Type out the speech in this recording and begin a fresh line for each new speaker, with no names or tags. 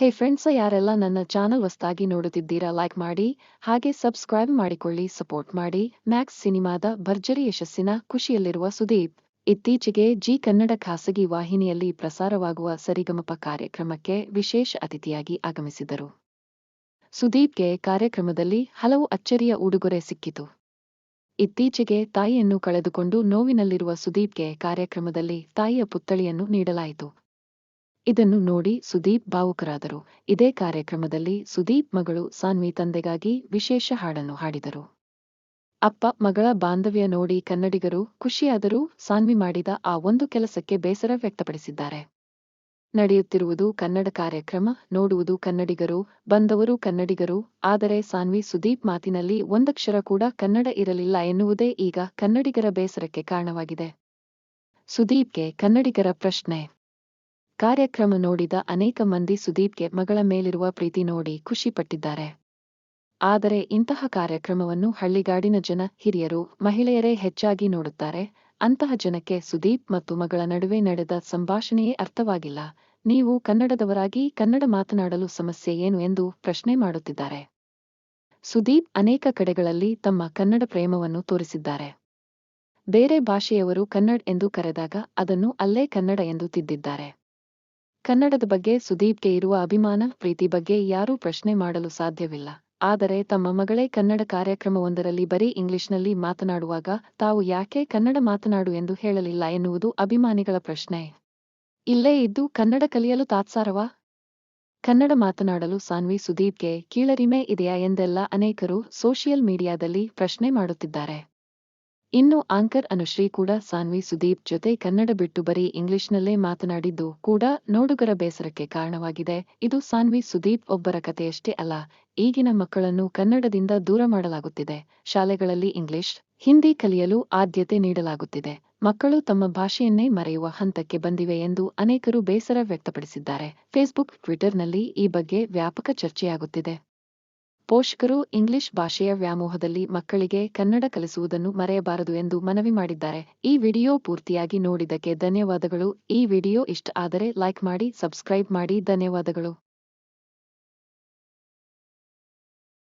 ಹೇ friends ಯಾರೆಲ್ಲ ನನ್ನ channel ಹೊಸ್ತಾಗಿ ನೋಡುತ್ತಿದ್ದೀರಾ ಲೈಕ್ ಮಾಡಿ, ಹಾಗೆ ಸಬ್ಸ್ಕ್ರೈಬ್ ಮಾಡಿಕೊಳ್ಳಿ ಸಪೋರ್ಟ್ ಮಾಡಿ. ಮ್ಯಾಕ್ಸ್ ಸಿನಿಮಾದ ಭರ್ಜರಿ ಯಶಸ್ಸಿನ ಖುಷಿಯಲ್ಲಿರುವ ಸುದೀಪ್. ಇತ್ತೀಚೆಗೆ ಜಿ ಕನ್ನಡ ಖಾಸಗಿ ವಾಹಿನಿಯಲ್ಲಿ ಪ್ರಸಾರವಾಗುವ ಸರಿಗಮಪ ಕಾರ್ಯಕ್ರಮಕ್ಕೆ ವಿಶೇಷ ಅತಿಥಿಯಾಗಿ ಆಗಮಿಸಿದರು. ಸುದೀಪ್ಗೆ ಕಾರ್ಯಕ್ರಮದಲ್ಲಿ ಹಲವು ಅಚ್ಚರಿಯ ಉಡುಗೊರೆ ಸಿಕ್ಕಿತು. ಇತ್ತೀಚೆಗೆ ತಾಯಿಯನ್ನು ಕಳೆದುಕೊಂಡು ನೋವಿನಲ್ಲಿರುವ ಸುದೀಪ್ಗೆ ಕಾರ್ಯಕ್ರಮದಲ್ಲಿ ತಾಯಿಯ ಪುತ್ಥಳಿಯನ್ನು ನೀಡಲಾಯಿತು. ಇದನ್ನು ನೋಡಿ ಸುದೀಪ್ ಭಾವುಕರಾದರು ಇದೇ ಕಾರ್ಯಕ್ರಮದಲ್ಲಿ ಸುದೀಪ್ ಮಗಳು ಸಾನ್ವಿ ತಂದೆಗಾಗಿ ವಿಶೇಷ ಹಾಡನ್ನು ಹಾಡಿದರು. ಅಪ್ಪ, ಮಗಳ ಬಾಂಧವ್ಯ ನೋಡಿ ಕನ್ನಡಿಗರು ಖುಷಿಯಾದರೂ ಸಾನ್ವಿ ಮಾಡಿದ ಆ ಒಂದು ಕೆಲಸಕ್ಕೆ ಬೇಸರ ವ್ಯಕ್ತಪಡಿಸಿದ್ದಾರೆ. ನಡೆಯುತ್ತಿರುವುದು ಕನ್ನಡ ಕಾರ್ಯಕ್ರಮ, ನೋಡುವುದು ಕನ್ನಡಿಗರು, ಬಂದವರು ಕನ್ನಡಿಗರು, ಆದರೆ ಸಾನ್ವಿ ಸುದೀಪ್ ಮಾತಿನಲ್ಲಿ ಒಂದಕ್ಷರ ಕೂಡ ಕನ್ನಡ ಇರಲಿಲ್ಲ ಎನ್ನುವುದೇ ಈಗ ಕನ್ನಡಿಗರ ಬೇಸರಕ್ಕೆ ಕಾರಣವಾಗಿದೆ. ಸುದೀಪ್ಗೆ ಕನ್ನಡಿಗರ ಪ್ರಶ್ನೆ. ಕಾರ್ಯಕ್ರಮ ನೋಡಿದ ಅನೇಕ ಮಂದಿ ಸುದೀಪ್ಗೆ ಮಗಳ ಮೇಲಿರುವ ಪ್ರೀತಿ ನೋಡಿ ಖುಷಿಪಟ್ಟಿದ್ದಾರೆ. ಆದರೆ ಇಂತಹ ಕಾರ್ಯಕ್ರಮವನ್ನು ಹಳ್ಳಿಗಾಡಿನ ಜನ, ಹಿರಿಯರು, ಮಹಿಳೆಯರೇ ಹೆಚ್ಚಾಗಿ ನೋಡುತ್ತಾರೆ. ಅಂತಹ ಜನಕ್ಕೆ ಸುದೀಪ್ ಮತ್ತು ಮಗಳ ನಡುವೆ ನಡೆದ ಸಂಭಾಷಣೆಯೇ ಅರ್ಥವಾಗಿಲ್ಲ. ನೀವು ಕನ್ನಡದವರಾಗಿ ಕನ್ನಡ ಮಾತನಾಡಲು ಸಮಸ್ಯೆ ಏನು ಎಂದು ಪ್ರಶ್ನೆ ಮಾಡುತ್ತಿದ್ದಾರೆ. ಸುದೀಪ್ ಅನೇಕ ಕಡೆಗಳಲ್ಲಿ ತಮ್ಮ ಕನ್ನಡ ಪ್ರೇಮವನ್ನು ತೋರಿಸಿದ್ದಾರೆ. ಬೇರೆ ಭಾಷೆಯವರು ಕನ್ನಡ್ ಎಂದು ಕರೆದಾಗ ಅದನ್ನು ಅಲ್ಲೇ ಕನ್ನಡ ಎಂದು ತಿದ್ದಿದ್ದಾರೆ. ಕನ್ನಡದ ಬಗ್ಗೆ ಸುದೀಪ್ಗೆ ಇರುವ ಅಭಿಮಾನ, ಪ್ರೀತಿ ಬಗ್ಗೆ ಯಾರೂ ಪ್ರಶ್ನೆ ಮಾಡಲು ಸಾಧ್ಯವಿಲ್ಲ. ಆದರೆ ತಮ್ಮ ಮಗಳೇ ಕನ್ನಡ ಕಾರ್ಯಕ್ರಮವೊಂದರಲ್ಲಿ ಬರೀ ಇಂಗ್ಲಿಷ್ನಲ್ಲಿ ಮಾತನಾಡುವಾಗ ತಾವು ಯಾಕೆ ಕನ್ನಡ ಮಾತನಾಡು ಎಂದು ಹೇಳಲಿಲ್ಲ ಎನ್ನುವುದು ಅಭಿಮಾನಿಗಳ ಪ್ರಶ್ನೆ. ಇಲ್ಲೇ ಇದ್ದು ಕನ್ನಡ ಕಲಿಯಲು ತಾತ್ಸಾರವಾ? ಕನ್ನಡ ಮಾತನಾಡಲು ಸಾನ್ವಿ ಸುದೀಪ್ಗೆ ಕೀಳರಿಮೆ ಇದೆಯಾ ಎಂದೆಲ್ಲ ಅನೇಕರು ಸೋಷಿಯಲ್ ಮೀಡಿಯಾದಲ್ಲಿ ಪ್ರಶ್ನೆ ಮಾಡುತ್ತಿದ್ದಾರೆ. ಇನ್ನು ಆಂಕರ್ ಅನುಶ್ರೀ ಕೂಡ ಸಾನ್ವಿ ಸುದೀಪ್ ಜೊತೆ ಕನ್ನಡ ಬಿಟ್ಟು ಬರೀ ಇಂಗ್ಲಿಷ್ನಲ್ಲೇ ಮಾತನಾಡಿದ್ದು ಕೂಡ ನೋಡುಗರ ಬೇಸರಕ್ಕೆ ಕಾರಣವಾಗಿದೆ. ಇದು ಸಾನ್ವಿ ಸುದೀಪ್ ಒಬ್ಬರ ಕಥೆಯಷ್ಟೇ ಅಲ್ಲ, ಈಗಿನ ಮಕ್ಕಳನ್ನು ಕನ್ನಡದಿಂದ ದೂರ ಮಾಡಲಾಗುತ್ತಿದೆ. ಶಾಲೆಗಳಲ್ಲಿ ಇಂಗ್ಲಿಷ್, ಹಿಂದಿ ಕಲಿಯಲು ಆದ್ಯತೆ ನೀಡಲಾಗುತ್ತಿದೆ. ಮಕ್ಕಳು ತಮ್ಮ ಭಾಷೆಯನ್ನೇ ಮರೆಯುವ ಹಂತಕ್ಕೆ ಬಂದಿವೆ ಎಂದು ಅನೇಕರು ಬೇಸರ ವ್ಯಕ್ತಪಡಿಸಿದ್ದಾರೆ. ಫೇಸ್ಬುಕ್, ಟ್ವಿಟರ್ನಲ್ಲಿ ಈ ಬಗ್ಗೆ ವ್ಯಾಪಕ ಚರ್ಚೆಯಾಗುತ್ತಿದೆ. ಪೋಷಕರು ಇಂಗ್ಲಿಷ್ ಭಾಷೆಯ ವ್ಯಾಮೋಹದಲ್ಲಿ ಮಕ್ಕಳಿಗೆ ಕನ್ನಡ ಕಲಿಸುವುದನ್ನು ಮರೆಯಬಾರದು ಎಂದು ಮನವಿ ಮಾಡಿದ್ದಾರೆ. ಈ ವಿಡಿಯೋ ಪೂರ್ತಿಯಾಗಿ ನೋಡಿದ್ದಕ್ಕೆ ಧನ್ಯವಾದಗಳು. ಈ ವಿಡಿಯೋ ಇಷ್ಟ ಆದರೆ ಲೈಕ್ ಮಾಡಿ, ಸಬ್ಸ್ಕ್ರೈಬ್ ಮಾಡಿ. ಧನ್ಯವಾದಗಳು.